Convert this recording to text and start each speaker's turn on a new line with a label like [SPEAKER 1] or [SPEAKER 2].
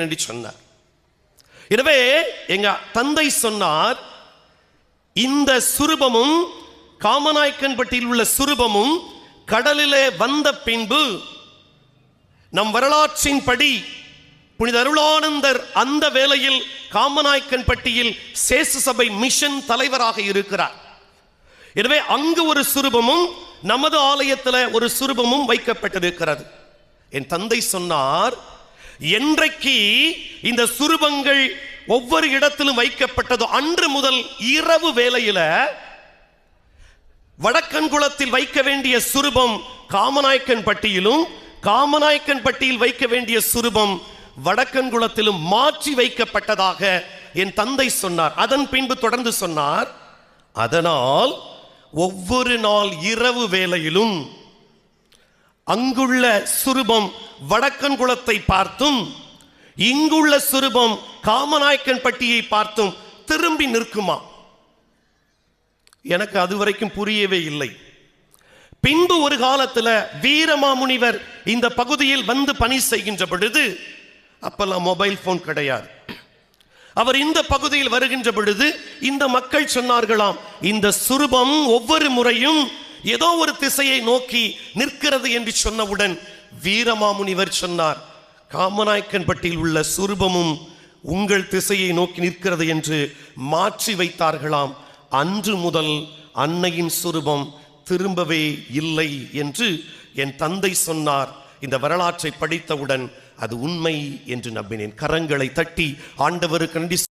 [SPEAKER 1] என்று சொன்னார். எனவே எங்க தந்தை சொன்னார் இந்த சுரூபமும் காமநாயக்கன்பட்டியில் உள்ள சுரூபமும் கடலிலே வந்த பின்பு நம் வரலாற்றின் படி புனித அருளானந்தர் அந்த வேளையில் காமநாயக்கன்பட்டியில் சேசு சபை மிஷன் தலைவராக இருக்கிறார். எனவே அங்கு ஒரு சுரூபமும் நமது ஆலயத்தில் ஒரு சுரூபமும் வைக்கப்பட்டிருக்கிறது. என் தந்தை சொன்னார் என்றைக்கு இந்த சுரூபங்கள் ஒவ்வொரு இடத்திலும் வைக்கப்பட்டதோ அன்று முதல் இரவு வேளையில வடக்கன்குளத்தில் வைக்க வேண்டிய சுரூபம் காமநாயக்கன் பட்டியிலும் காமநாயக்கன் பட்டியில் வைக்க வேண்டிய சுரூபம் வடக்கன்குளத்திலும் மாற்றி வைக்கப்பட்டதாக என் தந்தை சொன்னார். அதன் பின்பு தொடர்ந்து சொன்னார் அதனால் ஒவ்வொரு நாள் இரவு வேளையிலும் அங்குள்ள சுரூபம் வடக்கன்குளத்தை பார்த்தும் இங்குள்ள சுரூபம் காமநாயக்கன் பட்டியை பார்த்தும் திரும்பி நிற்குமா? எனக்கு அதுவரைக்கும் புரியவே இல்லை. பின்பு ஒரு காலத்துல வீரமாமுனிவர் இந்த பகுதியில் வந்து பணி செய்கின்ற பொழுது அப்பெல்லாம் மொபைல் போன் கிடையாது. அவர் இந்த பகுதியில் வருகின்ற பொழுது இந்த மக்கள் சொன்னார்களாம் இந்த சுரூபம் ஒவ்வொரு முறையும் ஏதோ ஒரு திசையை நோக்கி நிற்கிறது என்று சொன்னவுடன் வீரமாமுனிவர் சொன்னார் காமநாயக்கன்பட்டியில் உள்ள சுரூபமும் உங்கள் திசையை நோக்கி நிற்கிறது என்று மாற்றி வைத்தார்களாம். அன்று முதல் அன்னையின் சுரூபம் திரும்பவே இல்லை என்று என் தந்தை சொன்னார். இந்த வரலாற்றை படித்தவுடன் அது உண்மை என்று நம்பினேன். கரங்களை தட்டி ஆண்டவருக்கு நன்றி